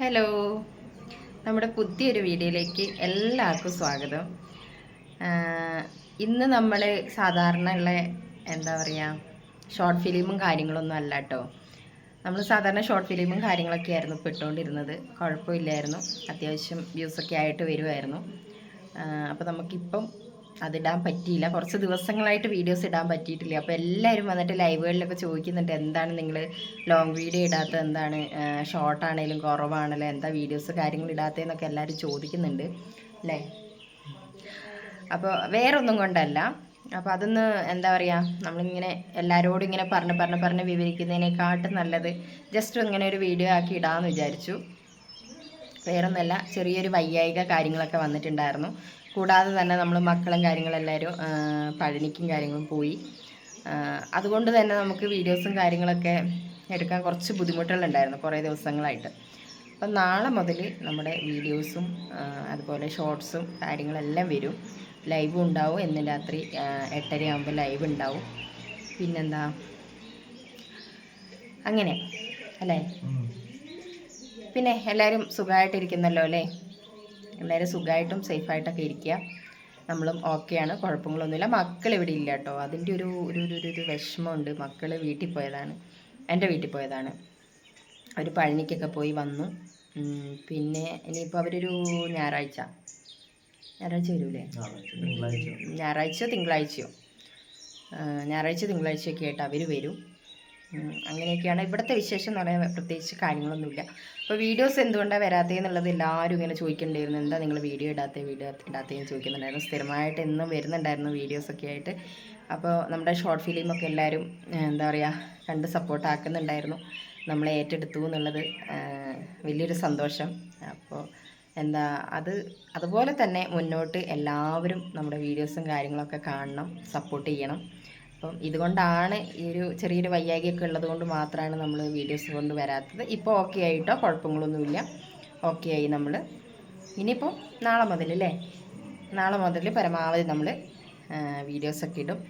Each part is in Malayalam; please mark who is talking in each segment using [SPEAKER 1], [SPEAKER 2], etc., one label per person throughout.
[SPEAKER 1] ഹലോ നമ്മുടെ പുതിയൊരു വീഡിയോയിലേക്ക് എല്ലാവർക്കും സ്വാഗതം ഇന്ന് നമ്മൾ സാധാരണ ഉള്ള എന്താ പറയുക ഷോർട്ട് ഫിലിമും കാര്യങ്ങളൊന്നും അല്ല കേട്ടോ നമ്മൾ സാധാരണ ഷോർട്ട് ഫിലിമും കാര്യങ്ങളൊക്കെ ആയിരുന്നു ഇട്ടുകൊണ്ടിരുന്നത് കുഴപ്പമില്ലായിരുന്നു അത്യാവശ്യം വ്യൂസൊക്കെ ആയിട്ട് വരുമായിരുന്നു അപ്പോൾ നമുക്കിപ്പം അതിടാൻ പറ്റിയില്ല കുറച്ച് ദിവസങ്ങളായിട്ട് വീഡിയോസ് ഇടാൻ പറ്റിയിട്ടില്ല അപ്പോൾ എല്ലാവരും വന്നിട്ട് ലൈവുകളിലൊക്കെ ചോദിക്കുന്നുണ്ട് എന്താണ് നിങ്ങൾ ലോങ് വീഡിയോ ഇടാത്തത് എന്താണ് ഷോർട്ടാണേലും കുറവാണല്ലോ എന്താ വീഡിയോസ് കാര്യങ്ങൾ ഇടാത്തതെന്നൊക്കെ എല്ലാവരും ചോദിക്കുന്നുണ്ട് അല്ലേ അപ്പോൾ വേറൊന്നും കൊണ്ടല്ല അപ്പോൾ അതൊന്ന് എന്താ പറയുക നമ്മളിങ്ങനെ എല്ലാവരോടും ഇങ്ങനെ പറഞ്ഞ് പറഞ്ഞ് പറഞ്ഞ് വിവരിക്കുന്നതിനേക്കാട്ടും നല്ലത് ജസ്റ്റ് ഇങ്ങനെ ഒരു വീഡിയോ ആക്കി ഇടാമെന്ന് വിചാരിച്ചു വേറൊന്നല്ല ചെറിയൊരു വയ്യായിക കാര്യങ്ങളൊക്കെ വന്നിട്ടുണ്ടായിരുന്നു കൂടാതെ തന്നെ നമ്മൾ മക്കളും എല്ലാവരും പഴനിക്കും കാര്യങ്ങളും പോയി അതുകൊണ്ട് തന്നെ നമുക്ക് വീഡിയോസും കാര്യങ്ങളൊക്കെ എടുക്കാൻ കുറച്ച് ബുദ്ധിമുട്ടുകളുണ്ടായിരുന്നു കുറേ ദിവസങ്ങളായിട്ട് അപ്പം നാളെ മുതൽ നമ്മുടെ വീഡിയോസും അതുപോലെ ഷോർട്സും കാര്യങ്ങളെല്ലാം വരും ലൈവും ഉണ്ടാവും ഇന്ന് രാത്രി എട്ടരയാകുമ്പോൾ ലൈവ് ഉണ്ടാവും പിന്നെന്താ അങ്ങനെ അല്ലേ പിന്നെ എല്ലാവരും സുഖമായിട്ടിരിക്കുന്നല്ലോ അല്ലേ എല്ലാവരും സുഖമായിട്ടും സേഫായിട്ടൊക്കെ ഇരിക്കുക നമ്മളും ഓക്കെയാണ് കുഴപ്പങ്ങളൊന്നുമില്ല മക്കൾ ഇവിടെ ഇല്ല കേട്ടോ അതിൻ്റെ ഒരു ഒരു ഒരു ഒരു വിഷമമുണ്ട് മക്കൾ വീട്ടിൽ പോയതാണ് എൻ്റെ വീട്ടിൽ പോയതാണ് അവർ പഴനിക്കൊക്കെ പോയി വന്നു പിന്നെ ഇനിയിപ്പോൾ അവരൊരു ഞായറാഴ്ച ഞായറാഴ്ച വരൂലേ ഞായറാഴ്ചയോ തിങ്കളാഴ്ചയോ ഞായറാഴ്ച തിങ്കളാഴ്ചയൊക്കെ ആയിട്ട് അവർ വരും അങ്ങനെയൊക്കെയാണ് ഇവിടുത്തെ വിശേഷം എന്ന് പറയാൻ പ്രത്യേകിച്ച് കാര്യങ്ങളൊന്നുമില്ല അപ്പോൾ വീഡിയോസ് എന്തുകൊണ്ടാണ് എന്നുള്ളത് എല്ലാവരും ഇങ്ങനെ ചോദിക്കേണ്ടിയിരുന്നു എന്താ നിങ്ങൾ വീഡിയോ ഇടാത്ത വീഡിയോ ഇടാത്തതെന്ന് ചോദിക്കുന്നുണ്ടായിരുന്നു സ്ഥിരമായിട്ട് എന്നും വരുന്നുണ്ടായിരുന്നു വീഡിയോസൊക്കെ ആയിട്ട് അപ്പോൾ നമ്മുടെ ഷോർട്ട് ഫിലിമൊക്കെ എല്ലാവരും എന്താ പറയുക കണ്ട് സപ്പോർട്ട് ആക്കുന്നുണ്ടായിരുന്നു നമ്മളെ ഏറ്റെടുത്തു എന്നുള്ളത് വലിയൊരു സന്തോഷം അപ്പോൾ എന്താ അത് അതുപോലെ തന്നെ മുന്നോട്ട് എല്ലാവരും നമ്മുടെ വീഡിയോസും കാര്യങ്ങളൊക്കെ കാണണം സപ്പോർട്ട് ചെയ്യണം അപ്പം ഇതുകൊണ്ടാണ് ഈ ഒരു ചെറിയൊരു വയ്യാകിയൊക്കെ ഉള്ളത് കൊണ്ട് മാത്രമാണ് നമ്മൾ വീഡിയോസ് കൊണ്ട് വരാത്തത് ഇപ്പോൾ ഓക്കെ ആയിട്ടോ കുഴപ്പങ്ങളൊന്നുമില്ല ഓക്കെ ആയി നമ്മൾ ഇനിയിപ്പോൾ നാളെ മുതൽ അല്ലേ നാളെ മുതൽ പരമാവധി നമ്മൾ വീഡിയോസൊക്കെ ഇടും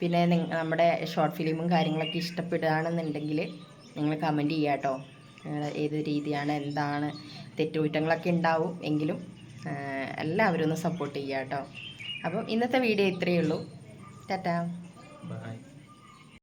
[SPEAKER 1] പിന്നെ നമ്മുടെ ഷോർട്ട് ഫിലിമും കാര്യങ്ങളൊക്കെ ഇഷ്ടപ്പെടുകയാണെന്നുണ്ടെങ്കിൽ നിങ്ങൾ കമൻറ്റ് ചെയ്യുക കേട്ടോ ഏത് രീതിയാണ് എന്താണ് തെറ്റുകുറ്റങ്ങളൊക്കെ ഉണ്ടാവും എങ്കിലും എല്ലാവരും ഒന്ന് സപ്പോർട്ട് ചെയ്യുക കേട്ടോ അപ്പം ഇന്നത്തെ വീഡിയോ ഇത്രയേ ഉള്ളൂ ടാറ്റാ Bye.